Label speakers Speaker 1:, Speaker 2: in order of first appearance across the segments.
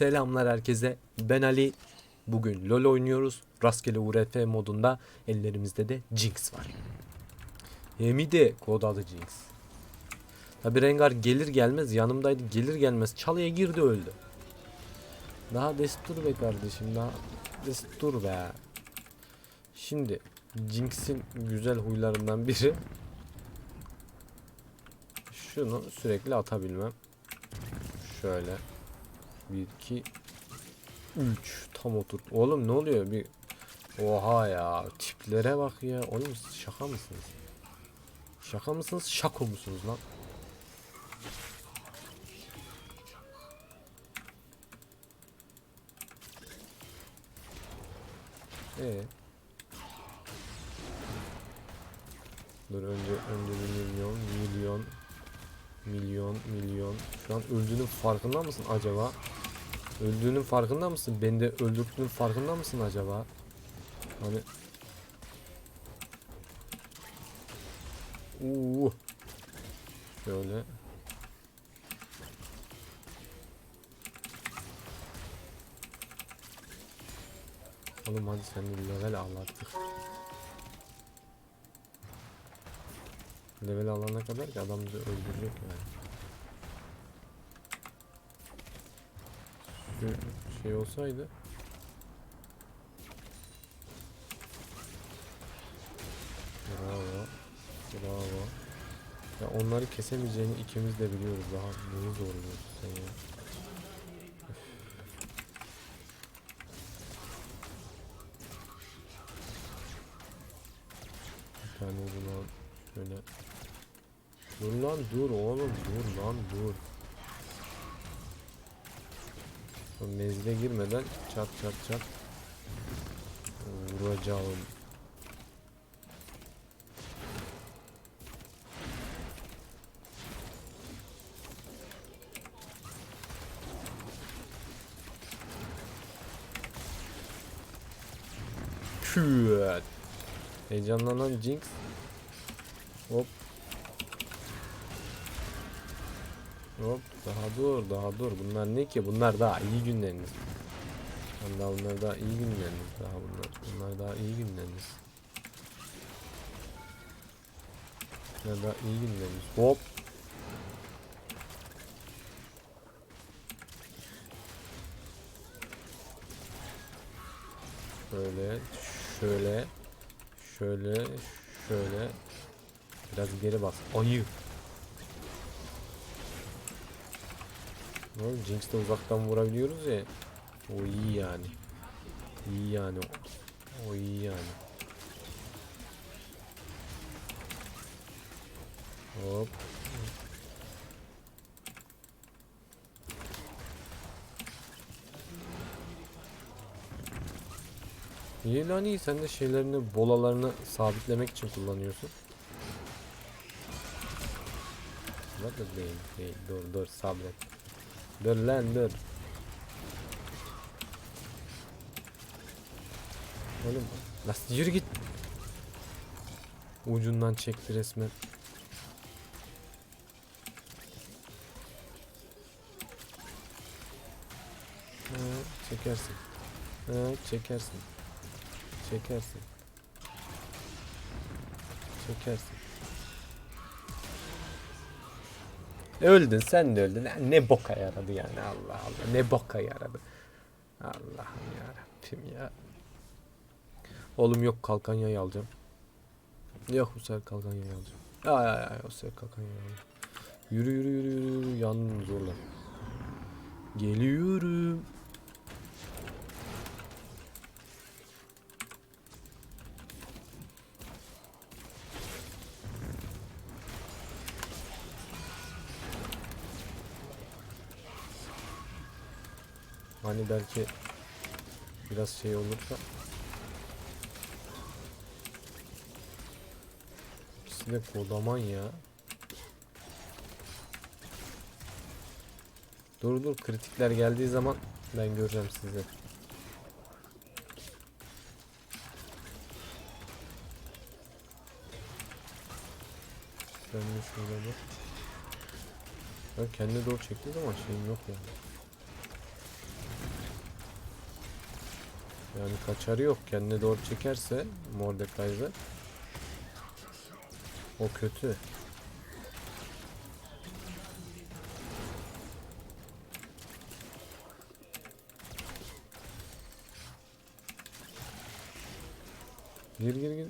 Speaker 1: Selamlar herkese. Ben Ali. Bugün LoL oynuyoruz. Rastgele URF modunda. Ellerimizde de Jinx var. Hem de kod adı Jinx. Tabi Rengar gelir gelmez yanımdaydı. Gelir gelmez çalıya girdi öldü. Daha destur be kardeşim. Daha destur be. Şimdi Jinx'in güzel huylarından biri şunu sürekli atabilmem. Şöyle 1 2 3 tam oturt. Oğlum ne oluyor? Bir Oha ya tiplere bak ya. Oğlum şaka mısınız? Şaka mısınız? Şako musunuz lan? Ee. Dur önce önce bir milyon milyon milyon milyon. Şu an öldüğünün farkında mısın acaba? Öldüğünün farkında mısın? Beni de öldürdüğünün farkında mısın acaba? Hani Uuu. Şöyle. Oğlum hadi sen level al artık. Level alana kadar ki adam bizi öldürecek yani. Şu şey olsaydı Bravo. Bravo. Ya onları kesemeyeceğini ikimiz de biliyoruz. Daha neyi zorluyorsun sen ya. Bir tane bunu şöyle. Dur lan dur oğlum dur lan dur. O Mezle girmeden çat çat çat vuracağım. Küt. Heyecanlanan Jinx. Hop. Hop daha dur daha dur. Bunlar ne ki? Bunlar daha iyi günleriniz. Allah bunlar daha iyi günleriniz. Daha bunlar. Bunlar daha iyi günleriniz. Bunlar daha iyi günleriniz. Hop. Şöyle, şöyle, şöyle, şöyle. Biraz geri bas. Ayı. Oğlum Jinx'te uzaktan vurabiliyoruz ya. O iyi yani. İyi yani. O iyi yani. Hop. İyi lan iyi sen de şeylerini bolalarını sabitlemek için kullanıyorsun. Dur değil değil dur dur sabret. Dur lan dur. Oğlum nasıl yürü git. Ucundan çekti resmen. Çekersin. Ha, çekersin. Çekersin. Çekersin. Öldün sen de öldün. Ne- boka yaradı yani Allah Allah. Ne boka yaradı. Allah'ım yarabbim ya. Oğlum yok kalkan yayı alacağım. Yok bu sefer kalkan yayı alacağım. Ay ay ay o sefer kalkan yayı alacağım. Yürü yürü yürü yürü yürü yandım zorla. Geliyorum. Hani belki biraz şey olursa İkisi de kodaman ya. Dur dur kritikler geldiği zaman ben göreceğim sizi. Ben de şurada dur. Ben kendine doğru çektiği zaman şeyim yok yani. Yani kaçarı yok. Kendine doğru çekerse Mordekaiser o kötü. Gir gir gir.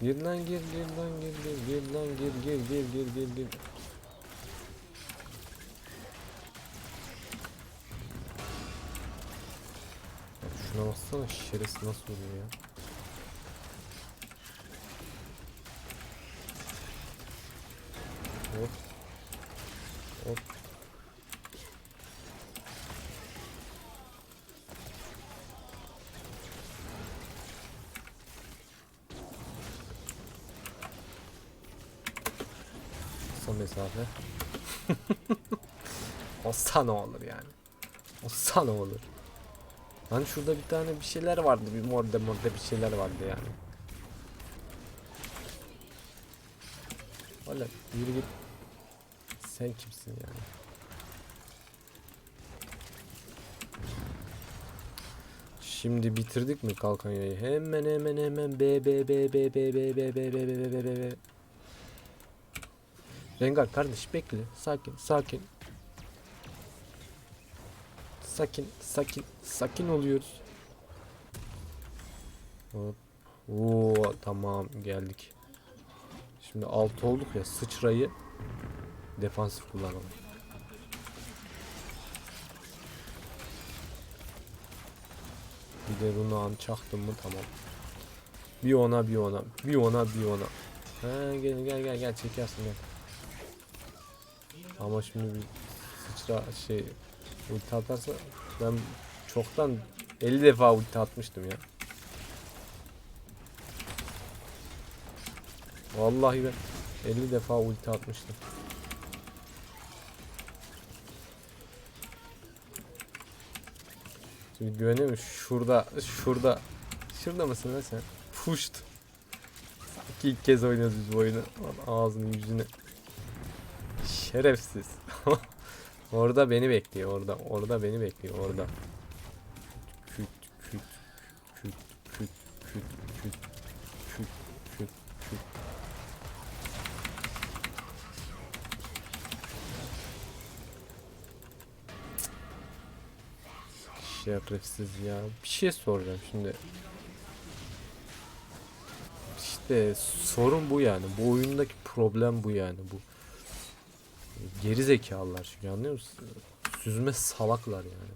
Speaker 1: Gir lan gir gir lan gir gir gir lan gir gir gir gir gir gir. Şuna baksana şerefsiz nasıl oluyor ya. Hop. Hop. Kısa mesafe. Olsa ne olur yani. Olsa ne olur. Hani şurada bir tane bir şeyler vardı. Bir morde morde bir şeyler vardı yani. Valla yürü git. Sen kimsin yani? Şimdi bitirdik mi Kalkanya'yı? Hemen hemen hemen B B B B B B B B B B B B B B Rengar kardeş bekle. Sakin sakin. Sakin sakin sakin oluyoruz. Hop. Oo tamam geldik. Şimdi 6 olduk ya sıçrayı defansif kullanalım. Bir de bunu an çaktım mı tamam. Bir ona bir ona bir ona bir ona. Ha gel gel gel gel çekersin gel. Ama şimdi bir sıçra şey ulti atarsa ben çoktan 50 defa ulti atmıştım ya. Vallahi ben 50 defa ulti atmıştım. Şimdi güvenemiyorum. Şurada, şurada. Şurada mısın lan sen? Puşt. Sanki ilk kez oynuyoruz bu oyunu. Lan Ağzını yüzünü. Şerefsiz. orada beni bekliyor orada. Orada beni bekliyor orada. Küt küt küt küt küt küt küt küt küt. Şerefsiz ya. Bir şey soracağım şimdi. İşte sorun bu yani. Bu oyundaki problem bu yani. Bu geri zekalılar çünkü anlıyor musun? Süzme salaklar yani.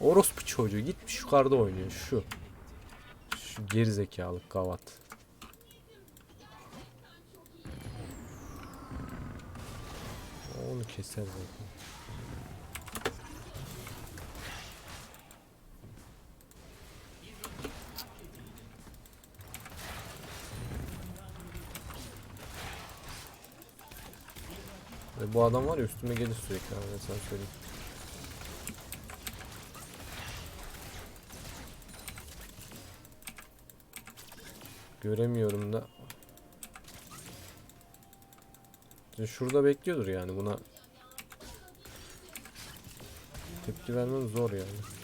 Speaker 1: Orospu çocuğu gitmiş yukarıda oynuyor şu. Şu geri zekalı gavat. Onu keser zaten. Ve bu adam var ya üstüme gelir sürekli abi sana söyleyeyim. Göremiyorum da. Şimdi şurada bekliyordur yani buna. Tepki vermem zor yani.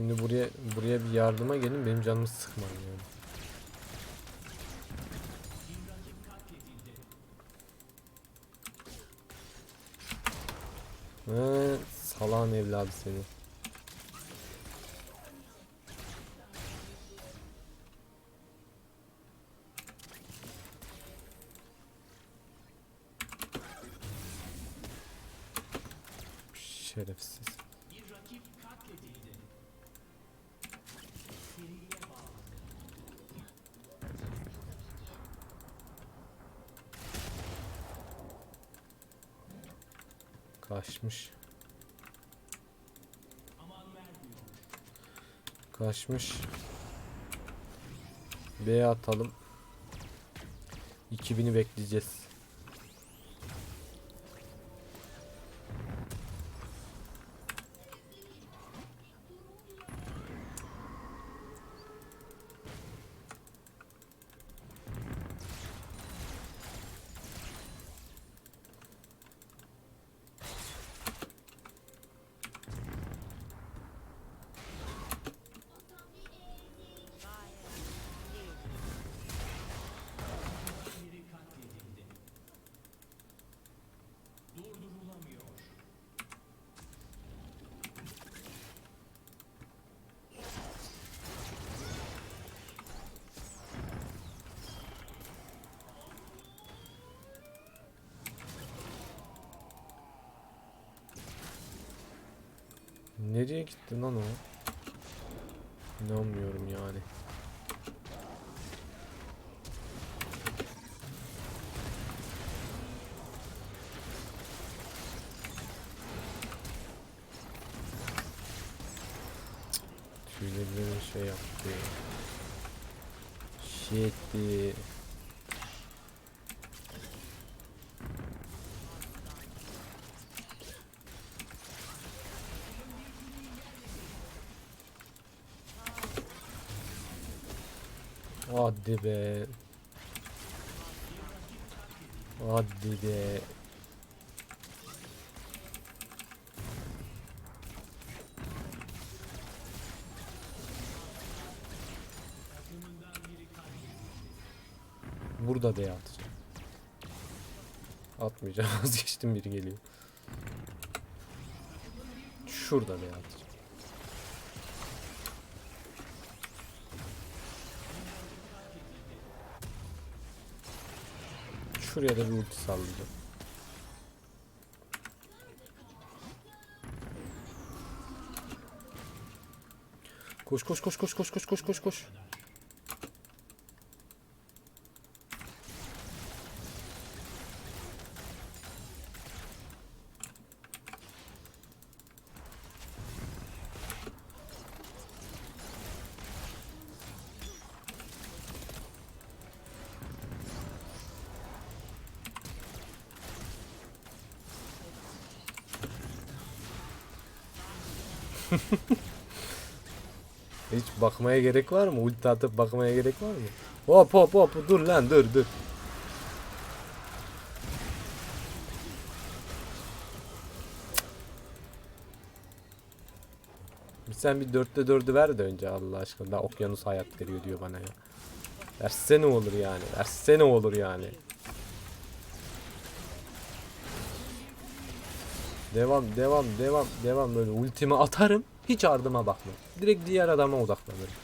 Speaker 1: Şimdi buraya buraya bir yardıma gelin benim canımı sıkmayın yani. He, salağın evladı seni. Şerefsiz. Kaçmış. B'ye atalım. 2000'i bekleyeceğiz. Nereye gitti lan o? İnanmıyorum yani. Tüylerimi şey yaptı. Şey Hadi be. Hadi be. Burada D atacağım. Atmayacağım vazgeçtim biri geliyor. Şurada D atacağım. Şuraya da bir ulti sallayacağım. Koş koş koş koş koş koş koş koş koş. Hiç bakmaya gerek var mı? Ulti atıp bakmaya gerek var mı? Hop hop hop dur lan dur dur. Sen bir dörtte dördü ver de önce Allah aşkına. Daha okyanus hayat veriyor diyor bana ya. Verse ne olur yani? Verse ne olur yani? Devam devam devam devam böyle ultimi atarım. Hiç ardıma bakmam. Direkt diğer adama odaklanırım.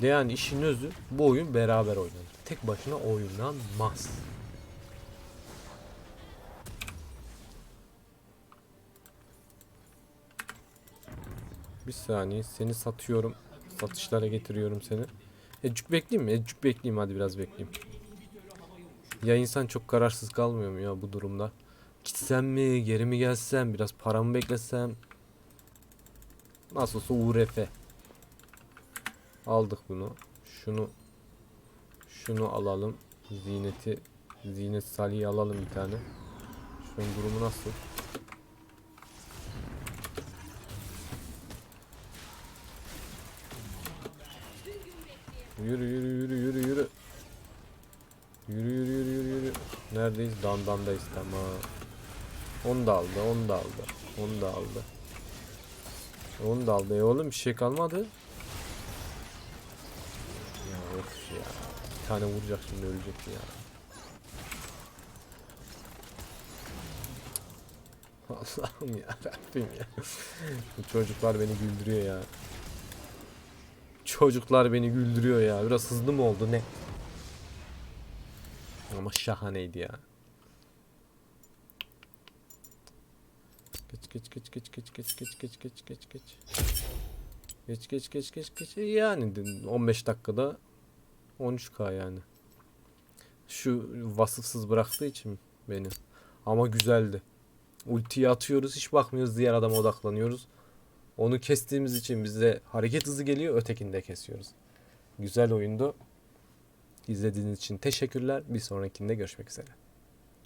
Speaker 1: Yani işin özü bu oyun beraber oynanır. Tek başına oynanmaz. Bir saniye seni satıyorum. Satışlara getiriyorum seni. Ecük bekleyeyim mi? Ecük bekleyeyim hadi biraz bekleyeyim. Ya insan çok kararsız kalmıyor mu ya bu durumda? Gitsem mi, geri mi gelsem, biraz paramı beklesem. Nasıl olsa URF. Aldık bunu. Şunu şunu alalım. Zineti Zinet Salih'i alalım bir tane. Şunun durumu nasıl? Yürü yürü. Yürü yürü yürü yürü yürü. Neredeyiz? Dandandayız tamam. Onu da aldı, onu da aldı. Onu da aldı. Onu da aldı. E oğlum bir şey kalmadı. Ya of ya. Bir tane vuracak şimdi ölecek ya. Allah'ım ya Rabbim ya. Bu çocuklar beni güldürüyor ya. Çocuklar beni güldürüyor ya. Biraz hızlı mı oldu ne? Ama şahaneydi ya. Geç geç geç geç geç geç geç geç geç geç geç. Geç geç geç geç geç. E Yani de 15 dakikada 13k yani. Şu vasıfsız bıraktığı için beni. Ama güzeldi. Ultiyi atıyoruz hiç bakmıyoruz diğer adama odaklanıyoruz. Onu kestiğimiz için bize hareket hızı geliyor ötekini de kesiyoruz. Güzel oyundu. İzlediğiniz için teşekkürler. Bir sonrakinde görüşmek üzere.